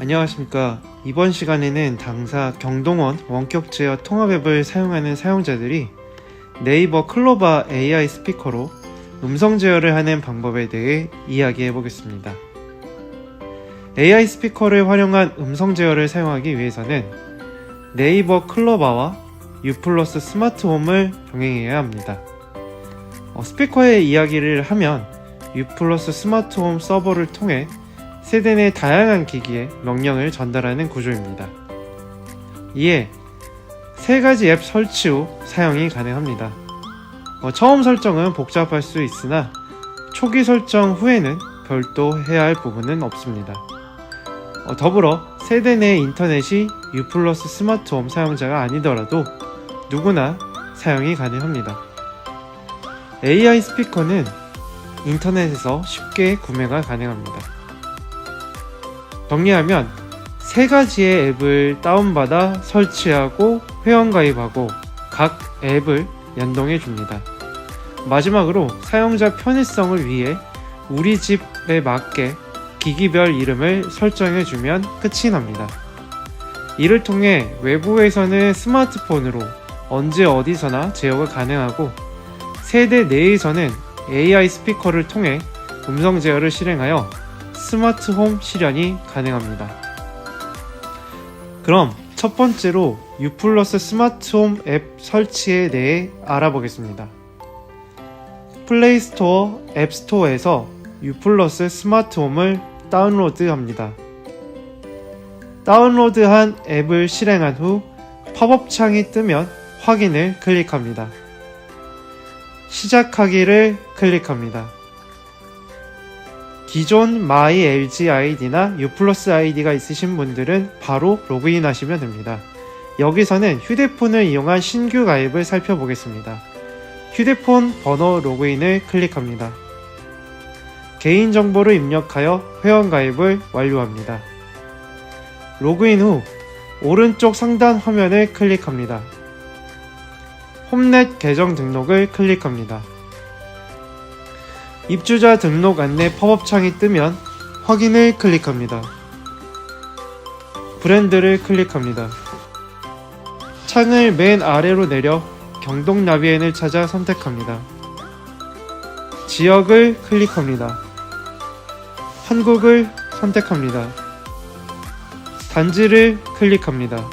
안녕하십니까. 이번 시간에는 당사 경동원 원격 제어 통합 앱을 사용하는 사용자들이 네이버 클로바 AI 스피커로 음성 제어를 하는 방법에 대해 이야기해 보겠습니다. AI 스피커를 활용한 음성 제어를 사용하기 위해서는 네이버 클로바와 유플러스 스마트홈을 병행해야 합니다. 어, 스피커의 이야기를 하면 유플러스 스마트홈 서버를 통해 세대 내 다양한 기기에 명령을 전달하는 구조입니다. 이에 세 가지 앱 설치 후 사용이 가능합니다. 어, 처음 설정은 복잡할 수 있으나 초기 설정 후에는 별도 해야 할 부분은 없습니다. 어, 더불어 세대 내 인터넷이 U 플러스 스마트홈 사용자가 아니더라도 누구나 사용이 가능합니다. AI 스피커는 인터넷에서 쉽게 구매가 가능합니다. 정리하면 세 가지의 앱을 다운받아 설치하고 회원가입하고 각 앱을 연동해 줍니다. 마지막으로 사용자 편의성을 위해 우리 집에 맞게 기기별 이름을 설정해 주면 끝이 납니다. 이를 통해 외부에서는 스마트폰으로 언제 어디서나 제어가 가능하고 세대 내에서는 AI 스피커를 통해 음성 제어를 실행하여 스마트 홈 실현이 가능합니다. 그럼 첫 번째로 U 플러스 스마트 홈 앱 설치에 대해 알아보겠습니다. 플레이스토어, 앱스토어에서 U 플러스 스마트 홈을 다운로드합니다. 다운로드한 앱을 실행한 후 팝업 창이 뜨면 확인을 클릭합니다. 시작하기를 클릭합니다. 기존 My LG ID나 U 플러스 ID가 있으신 분들은 바로 로그인 하시면 됩니다. 여기서는 휴대폰을 이용한 신규 가입을 살펴보겠습니다. 휴대폰 번호 로그인을 클릭합니다. 개인정보를 입력하여 회원가입을 완료합니다. 로그인 후 오른쪽 상단 화면을 클릭합니다. 홈넷 계정 등록을 클릭합니다. 입주자 등록 안내 팝업 창이 뜨면 확인을 클릭합니다. 브랜드를 클릭합니다. 창을 맨 아래로 내려 경동 나비엔을 찾아 선택합니다. 지역을 클릭합니다. 한국을 선택합니다. 단지를 클릭합니다.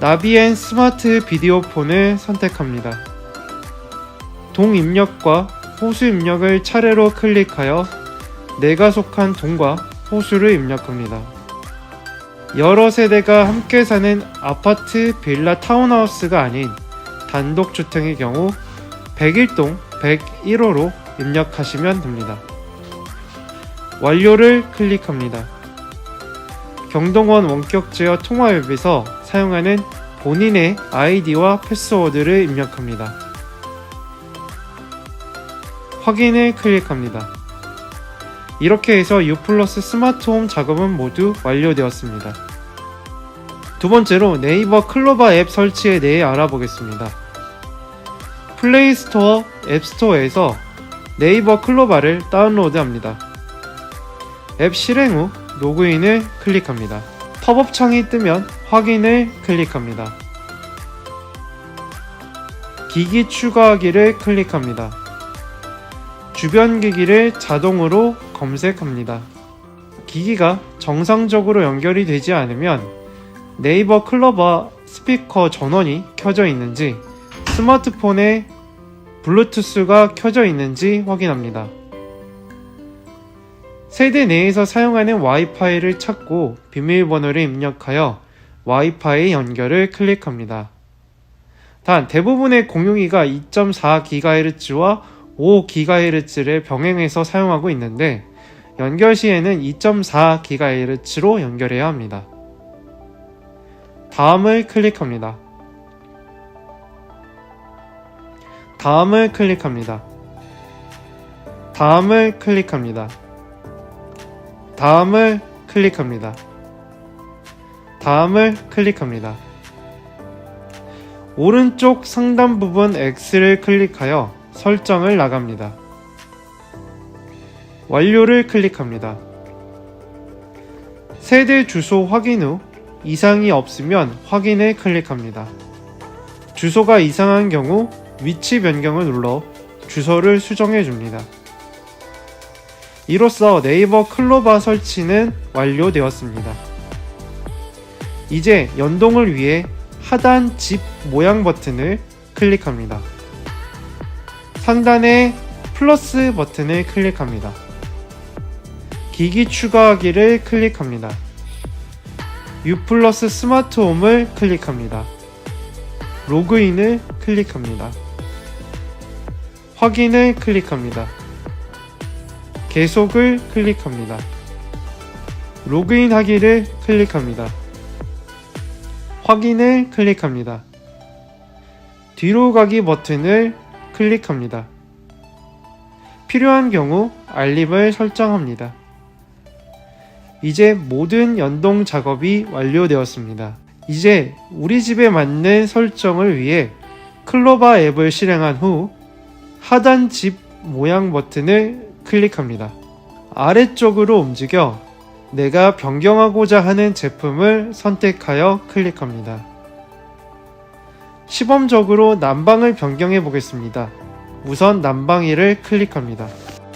나비엔 스마트 비디오 폰을 선택합니다. 동 입력과 호수 입력을 차례로 클릭하여 내가 속한 동과 호수를 입력합니다. 여러 세대가 함께 사는 아파트, 빌라, 타운하우스가 아닌 단독주택의 경우 101동 101호로 입력하시면 됩니다. 완료를 클릭합니다. 경동원 원격 제어 통화 앱에서 사용하는 본인의 아이디와 패스워드를 입력합니다. 확인을 클릭합니다. 이렇게 해서 U 플러스 스마트홈 작업은 모두 완료되었습니다. 두 번째로 네이버 클로바 앱 설치에 대해 알아보겠습니다. 플레이 스토어, 앱 스토어에서 네이버 클로바를 다운로드합니다. 앱 실행 후 로그인을 클릭합니다. 팝업 창이 뜨면 확인을 클릭합니다. 기기 추가하기를 클릭합니다. 주변 기기를 자동으로 검색합니다. 기기가 정상적으로 연결이 되지 않으면 네이버 클로버 스피커 전원이 켜져 있는지 스마트폰에 블루투스가 켜져 있는지 확인합니다. 세대 내에서 사용하는 와이파이를 찾고 비밀번호를 입력하여 와이파이 연결을 클릭합니다. 단 대부분의 공유기가 2.4GHz와 5GHz를 병행해서 사용하고 있는데 연결 시에는 2.4GHz로 연결해야 합니다. 다음을 클릭합니다. 다음을 클릭합니다. 다음을 클릭합니다. 다음을 클릭합니다. 다음을 클릭합니다. 오른쪽 상단 부분 X를 클릭하여 설정을 나갑니다. 완료를 클릭합니다. 세대 주소 확인 후 이상이 없으면 확인을 클릭합니다. 주소가 이상한 경우 위치 변경을 눌러 주소를 수정해 줍니다. 이로써 네이버 클로바 설치는 완료되었습니다. 이제 연동을 위해 하단 집 모양 버튼을 클릭합니다. 상단의 플러스 버튼을 클릭합니다. 기기 추가하기를 클릭합니다. U 플러스 스마트 홈을 클릭합니다. 로그인을 클릭합니다. 확인을 클릭합니다. 계속을 클릭합니다. 로그인 하기를 클릭합니다. 확인을 클릭합니다. 뒤로 가기 버튼을 클릭합니다. 필요한 경우 알림을 설정합니다. 이제 모든 연동 작업이 완료되었습니다. 이제 우리 집에 맞는 설정을 위해 클로바 앱을 실행한 후 하단 집 모양 버튼을 클릭합니다. 아래쪽으로 움직여 내가 변경하고자 하는 제품을 선택하여 클릭합니다. 시범적으로 난방을 변경해 보겠습니다. 우선 난방이를 클릭합니다.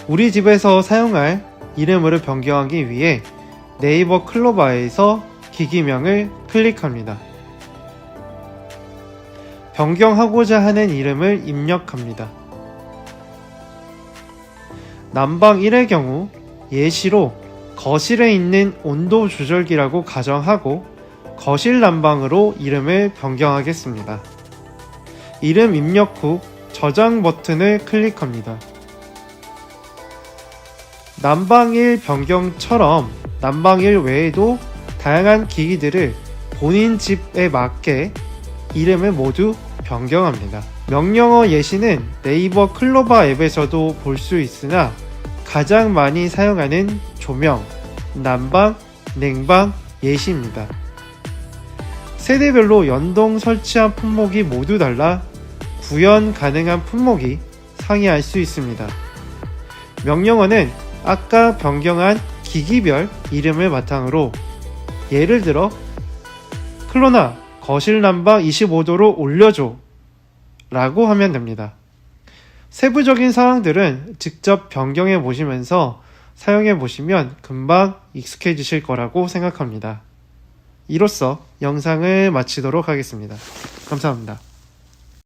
우리 집에서 사용할 이름을 변경하기 위해 네이버 클로바에서 기기명을 클릭합니다. 변경하고자 하는 이름을 입력합니다. 난방 1의 경우 예시로 거실에 있는 온도 조절기라고 가정하고 거실 난방으로 이름을 변경하겠습니다. 이름 입력 후 저장 버튼을 클릭합니다. 난방일 변경처럼 난방일 외에도 다양한 기기들을 본인 집에 맞게 이름을 모두 변경합니다. 명령어 예시는 네이버 클로바 앱에서도 볼 수 있으나 가장 많이 사용하는 조명, 난방, 냉방 예시입니다. 세대별로 연동 설치한 품목이 모두 달라 구현 가능한 품목이 상이할 수 있습니다. 명령어는 아까 변경한 기기별 이름을 바탕으로 예를 들어 클로나 거실 난방 25도로 올려줘 라고 하면 됩니다. 세부적인 사항들은 직접 변경해 보시면서 사용해 보시면 금방 익숙해지실 거라고 생각합니다. 이로써 영상을 마치도록 하겠습니다. 감사합니다.